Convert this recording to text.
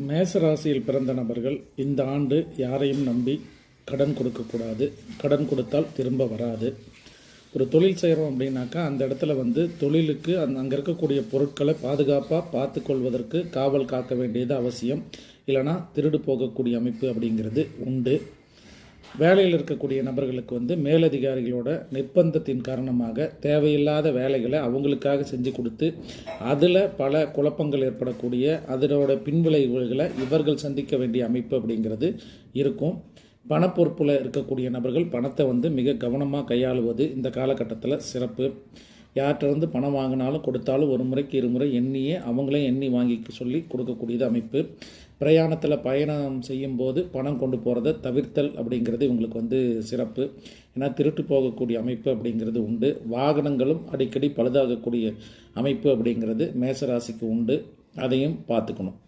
மேசராசியில் பிறந்த நபர்கள் இந்த ஆண்டு யாரையும் நம்பி கடன் கொடுக்கக்கூடாது. கடன் கொடுத்தால் திரும்ப வராது. ஒரு தொழில் செய்கிறோம் அப்படின்னாக்கா அந்த இடத்துல வந்து தொழிலுக்கு அந் அங்கே இருக்கக்கூடிய பொருட்களை பாதுகாப்பாக பார்த்து கொள்வதற்கு காவல் காக்க வேண்டியது அவசியம். இல்லைனா திருடு போகக்கூடிய அமைப்பு அப்படிங்கிறது உண்டு. வேலையில் இருக்கக்கூடிய நபர்களுக்கு வந்து மேலதிகாரிகளோட நிர்பந்தத்தின் காரணமாக தேவையில்லாத வேலைகளை அவங்களுக்காக செஞ்சு கொடுத்து அதில் பல குழப்பங்கள் ஏற்படக்கூடிய அதனோட பின்விளைவுகளை இவர்கள் சந்திக்க வேண்டிய அமைப்பு அப்படிங்கிறது இருக்கும். பணப்பொறுப்பில் இருக்கக்கூடிய நபர்கள் பணத்தை வந்து மிக கவனமாக கையாளுவது இந்த காலகட்டத்தில் சிறப்பு. யார்கிட்ட இருந்து பணம் வாங்கினாலும் கொடுத்தாலும் ஒரு முறைக்கு இருமுறை எண்ணியே அவங்களே எண்ணி வாங்கிக்க சொல்லி கொடுக்கக்கூடியது அமைப்பு. பிரயாணத்தில் பயணம் செய்யும்போது பணம் கொண்டு போகிறத தவிர்த்தல் அப்படிங்கிறது இவங்களுக்கு வந்து சிறப்பு. ஏன்னா திருட்டு போகக்கூடிய அமைப்பு அப்படிங்கிறது உண்டு. வாகனங்களும் அடிக்கடி பழுதாகக்கூடிய அமைப்பு அப்படிங்கிறது மேசராசிக்கு உண்டு. அதையும் பார்த்துக்கணும்.